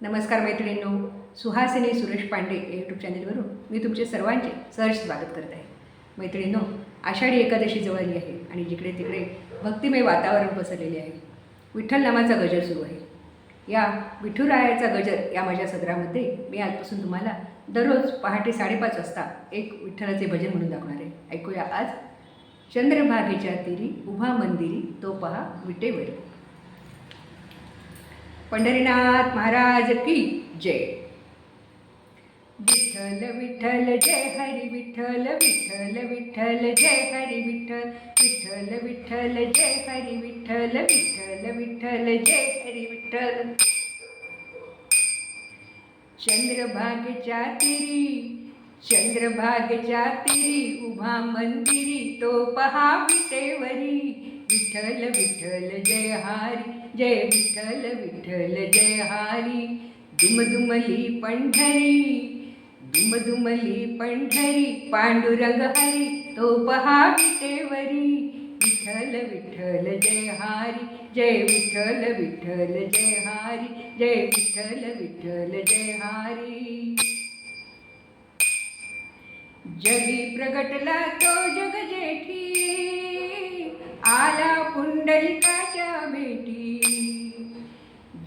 नमस्कार मैत्रिणींनो सुहासिनी सुरेश पांडे या यूट्यूब चॅनेलवरून मी तुमचे सर्वांचे सहर्ष स्वागत करत आहे. मैत्रिणींनो आषाढी एकादशी जवळ आली आहे आणि जिकडे तिकडे भक्तिमय वातावरण पसरलेले आहे. विठ्ठल नामाचा गजर सुरू आहे. या विठुरायाचा गजर या माझ्या सदरामध्ये मी आजपासून तुम्हाला दररोज पहाटे साडेपाच वाजता एक विठ्ठलाचे भजन म्हणून दाखवणार आहे. ऐकूया आज. चंद्रभागेच्या तिरी उभा मंदिरी तो पहा विटेवरी. पंढरीनाथ महाराज की जय. विठ्ठल विठ्ठल जय हरी विठ्ठल विठ्ठल विठ्ठल जय हरी विठ्ठल विठ्ठल विठ्ठल जय हरी विठ्ठल विठ्ठल विठ्ठल जय हरी विठ्ठल. चंद्रभागेच्या तिरी चंद्रभागेच्या तिरी उभा मंदिरी तो पहा विटेवरी विठ्ठल विठ्ठल जय हारी जय विठ्ठल विठ्ठल जय हारी दुमदुमली पंढरी दुमदुमली पंढरी पांडुरंग हरी तो पहा विटेवरी विठ्ठल विठ्ठल जय हारी जय विठ्ठल विठ्ठल जय हारी जय विठ्ठल विठ्ठल जय हारी जगी प्रगटला तो जग जेठी. आला पुंडलिकाच्या भेटी.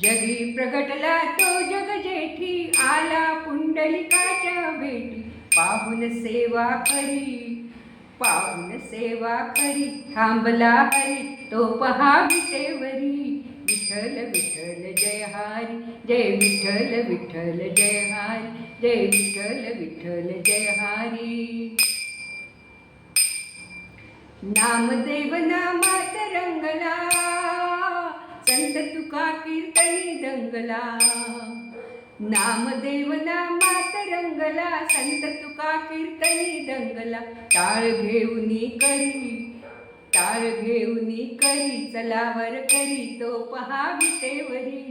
जगी प्रगटला तो जग जेठी आला पुंडलिकाच्या भेटी. पाहून सेवा करी पाहून सेवा करी. थांबला हरी तो पहा विटेवरी. विठ्ठल विठ्ठल जय हारी जय विठ्ठल विठ्ठल जय हारी जय विठ्ठल विठ्ठल जय हारी. नामदेव नामात रंगला संत तुका कीर्तनी दंगला. नामदेव नामात रंगला संत तुका कीर्तनी दंगला. टाळ घेऊनी करी टाळ घेऊनी करी चलावर करी तो पहा विटेवरी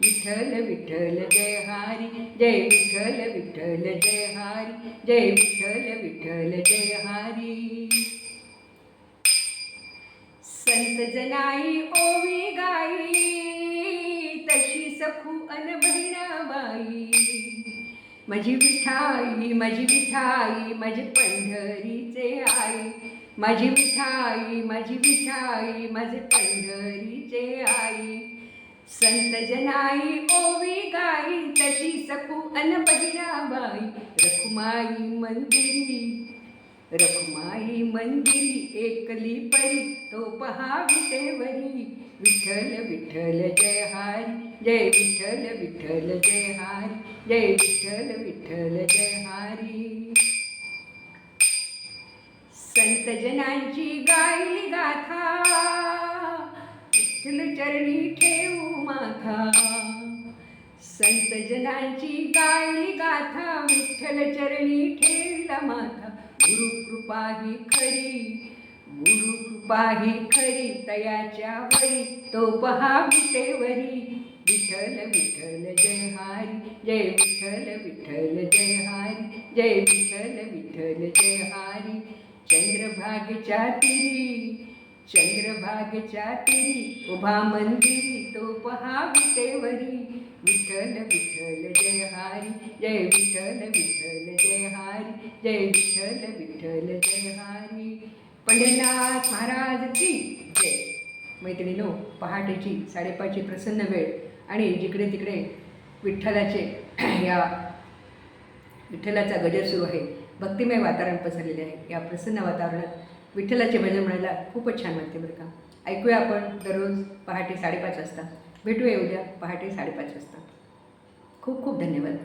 विठ्ठल विठ्ठल जय हारी जय विठ्ठल विठ्ठल जय हारी जय विठ्ठल विठ्ठल जय हारी. संत जनाई ओवी गाई तशी सखू अन बहिणाबाई. माझी विठाई माझी विठाई माझी पंढरीचे आई. माझी विठाई माझी विठाई माझे पंढरीचे आई. संत जनाई ओवी गाई तशी सखू अन बहिणाबाई. रखुमाई मंदिरी रखुमाई मंदिरी एकली परी तो पहा विटेवरी विठ्ठल विठ्ठल जय हारी जय विठ्ठल विठ्ठल जय हारी जय विठ्ठल विठ्ठल जय हारी. संत जनांची गायली गाथा विठ्ठल चरणी ठेवू माथा. संत जनांची गायली गाथा विठ्ठल चरणी ठेवला माथा. गुरु कृपा ही खरी गुरु कृपा ही खरी तयाच्या वरी तो पहा विटेवरी विठ्ठल विठ्ठल जय हारी जय विठ्ठल विठ्ठल जय हारी जय विठ्ठल विठ्ठल जय हारी. चंद्रभागच्या तिरी चंद्रभागच्या तिरी उभा मंदिरी तो पहा विटेवरी विठ्ठल विठ्ठल जय हारी जय विठ्ठल विठ्ठल जय विठ्ठल विठ्ठल जय हरी. पंढरीनाथ महाराज की जय. मैत्रिणीनो पहाटेची साडेपाचची प्रसन्न वेळ आणि जिकडे तिकडे विठ्ठलाचे या विठ्ठलाचा गजर सुरू आहे. भक्तिमय वातावरण पसरलेले आहे. या प्रसन्न वातावरणात विठ्ठलाचे भजन म्हणायला खूपच छान वाटते बरं का. ऐकूया आपण दररोज पहाटे साडेपाच वाजता. भेटूया उद्या पहाटे साडेपाच वाजता. खूप खूप धन्यवाद.